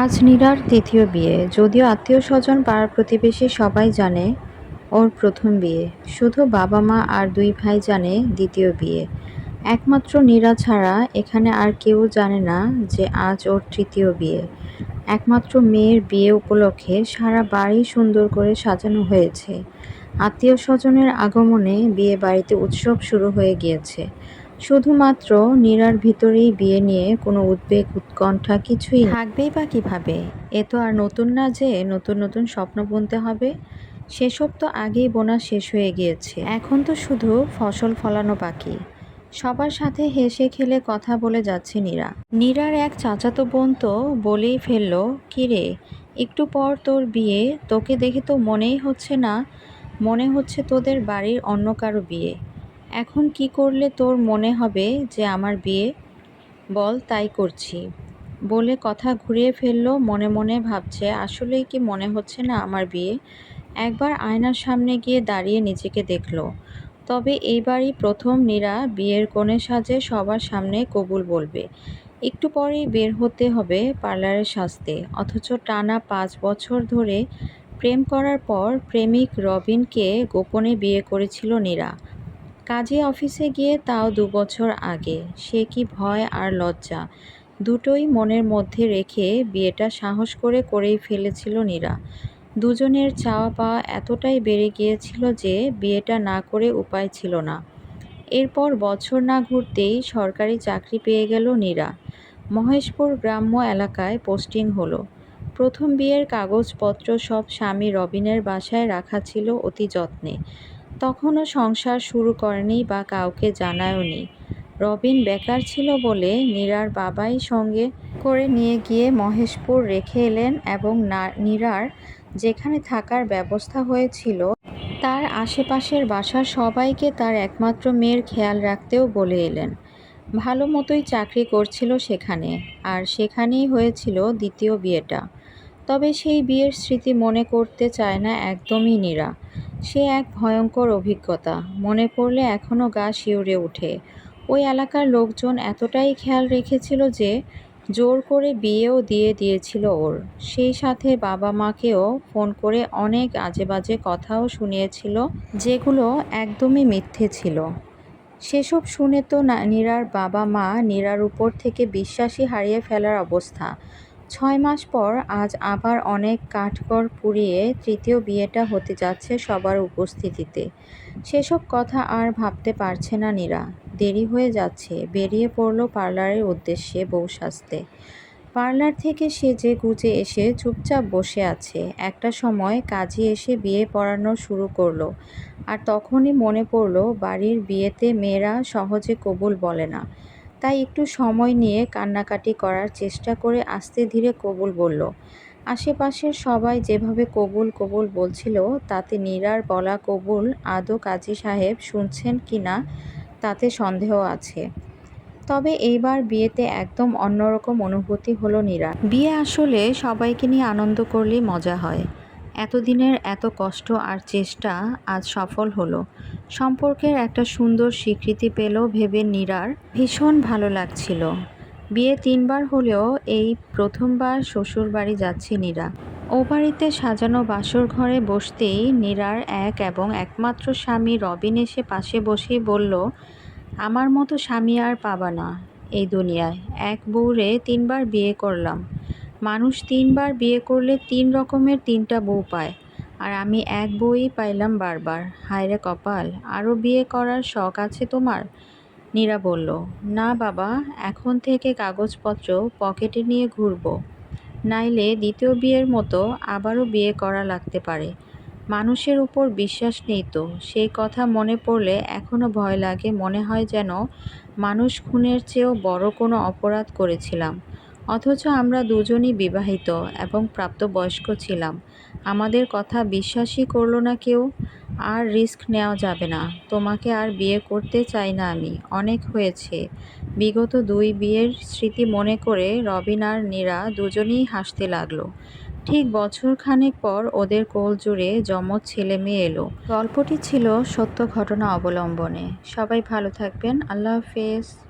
আজ নীরার তৃতীয় বিয়ে। যদিও আত্মীয় স্বজন পাড়ার প্রতিবেশী সবাই জানে ওর প্রথম বিয়ে। শুধু বাবা মা আর দুই ভাই জানে দ্বিতীয় বিয়ে। একমাত্র নীরা ছাড়া এখানে আর কেউ জানে না যে আজ ওর তৃতীয় বিয়ে। একমাত্র মেয়ের বিয়ে উপলক্ষে সারা বাড়ি সুন্দর করে সাজানো হয়েছে। আত্মীয় স্বজনের আগমনে বিয়ে বাড়িতে উৎসব শুরু হয়ে গিয়েছে। শুধুমাত্র নীরার ভিতরেই বিয়ে নিয়ে কোনো উদ্বেগ, উৎকণ্ঠা কিছুই থাকবেই বা কীভাবে? এ তো আর নতুন না যে নতুন নতুন স্বপ্ন বুনতে হবে। সেসব তো আগেই বোনা শেষ হয়ে গিয়েছে। এখন তো শুধু ফসল ফলানো বাকি। সবার সাথে হেসে খেলে কথা বলে যাচ্ছে নীরা। নীরার এক চাচাতো বোন তো বলেই ফেলল কিরে একটু পর তোর বিয়ে। তোকে দেখে তো মনেই হচ্ছে না, মনে হচ্ছে তোদের বাড়ির অন্য কারও বিয়ে। এখন কি করলে তোর মনে হবে যে আমার বিয়ে? বল, তাই করছি। বলে কথা ঘুরিয়ে ফেলল, মনে মনে ভাবছে, আসলেই কি মনে হচ্ছে না আমার বিয়ে? একবার আয়নার সামনে গিয়ে দাঁড়িয়ে নিজেকে দেখল। তবে এইবারই প্রথম নীরা বিয়ের কোণে সাজে সবার সামনে কবুল বলবে। একটু পরেই বের হতে হবে পার্লারের সাজতে। অথচ টানা পাঁচ বছর ধরে প্রেম করার পর প্রেমিক রবিনকে গোপনে বিয়ে করেছিল নীরা। কাজে অফিসে গিয়ে তাও দু বছর আগে। সে কি ভয় আর লজ্জা? দুটোই মনের মধ্যে রেখে বিয়েটা সাহস করে করেই ফেলেছিল নীরা। দুজনের চাওয়া পাওয়া এতটাই বেড়ে গিয়েছিল যে বিয়েটা না করে উপায় ছিল না। এরপর বছর না ঘুরতেই সরকারি চাকরি পেয়ে গেল নীরা। মহেশপুর গ্রাম্য এলাকায় পোস্টিং হলো। প্রথম বিয়ের কাগজপত্র সব স্বামী রবিনের বাসায় রাখা ছিল অতি যত্নে। তখনও সংসার শুরু করেনি বা কাউকে জানায়ওনি রবিন বেকার ছিল বলে নীরার বাবাই সঙ্গে করে নিয়ে গিয়ে মহেশপুর রেখে এলেন এবং নীরার যেখানে থাকার ব্যবস্থা হয়েছিল, তার আশেপাশের বাসার সবাইকে তার একমাত্র মেয়ের খেয়াল রাখতেও বলে এলেন। ভালো মতোই চাকরি করছিল সেখানে, আর সেখানেই হয়েছিল দ্বিতীয় বিয়েটা। তবে সেই বিয়ের স্মৃতি মনে করতে চায় না একদমই নীরা। সে এক ভয়ঙ্কর অভিজ্ঞতা। মনে পড়লে এখনও গা শিউরে ওঠে। ওই এলাকার লোকজন এতটাই খেয়াল রেখেছিল যে, জোর করে বিয়েও দিয়ে দিয়েছিল ওর। সেই সাথে বাবা মাকেও ফোন করে অনেক আজে বাজে কথাও শুনিয়েছিল, যেগুলো একদমই মিথ্যে ছিল। সেসব শুনে তো নীরার বাবা মা নীরার উপর থেকে বিশ্বাসই হারিয়ে ফেলার অবস্থা। ছয় মাস পর আজ আবার অনেক কাঠকর পুড়িয়ে তৃতীয় বিয়েটা হতে যাচ্ছে সবার উপস্থিতিতে। সেসব কথা আর ভাবতে পারছে না নীরা। দেরি হয়ে যাচ্ছে। বেরিয়ে পড়ল পার্লারের উদ্দেশ্যে বউ সাজতে। পার্লার থেকে সেজে গুজে এসে চুপচাপ বসে আছে। একটা সময় কাজে এসে বিয়ে পড়ানো শুরু করল। আর তখনই মনে পড়ল, বাড়ির বিয়েতে মেয়েরা সহজে কবুল বলে না। তাই একটু সময় নিয়ে কান্নাকাটি করার চেষ্টা করে আস্তে ধীরে কবুল বলল। আশেপাশের সবাই যেভাবে কবুল কবুল বলছিল, তাতে নীরার বলা কবুল আদৌ কাজী সাহেব শুনছেন কি না, তাতে সন্দেহ আছে। তবে এইবার বিয়েতে একদম অন্যরকম অনুভূতি হলো নীরা বিয়ে আসলে সবাইকে নিয়ে আনন্দ করলেই মজা হয়। এতদিনের এত কষ্ট আর চেষ্টা আজ সফল হলো। সম্পর্কের একটা সুন্দর স্বীকৃতি পেল ভেবে নীরার। ভীষণ ভালো লাগছিল। বিয়ে তিনবার হলেও এই প্রথমবার শ্বশুর বাড়ি যাচ্ছে নীরা। ও বাড়িতে সাজানো বাসর ঘরে বসতেই নীরার এক এবং একমাত্র স্বামী রবিন এসে পাশে বসেই বলল, আমার মতো স্বামী আর পাবা না এই দুনিয়ায়। এক বউরে তিনবার বিয়ে করলাম। মানুষ তিনবার বিয়ে করলে তিন রকমের তিনটা বউ পায়। আর আমি এক বউই পাইলাম বারবার। হায়রে কপাল আরও বিয়ে করার শখ আছে তোমার? নীরা বলল, না বাবা, এখন থেকে কাগজপত্র পকেটে নিয়ে ঘুরব। নাইলে দ্বিতীয় বিয়ের মতো আবারও বিয়ে করা লাগতে পারে। মানুষের উপর বিশ্বাস নেই তো। সেই কথা মনে পড়লে এখনও ভয় লাগে, মনে হয় যেন মানুষ খুনের চেয়েও বড় কোনো অপরাধ করেছিলাম। অথচ আমরা দুজনই বিবাহিত এবং প্রাপ্তবয়স্ক ছিলাম। আমাদের কথা বিশ্বাসই করল না কেউ। আর রিস্ক নেওয়া যাবে না। তোমাকে আর বিয়ে করতে চাই না আমি। অনেক হয়েছে। বিগত দুই বিয়ের স্মৃতি মনে করে রবিন আর নীরা দুজনেই হাসতে লাগল। ঠিক বছর খানেক পর ওদের কোল জুড়ে যমজ ছেলে মেয়ে এলো। গল্পটি ছিল সত্য ঘটনা অবলম্বনে। সবাই ভালো থাকবেন। আল্লাহ হাফেজ।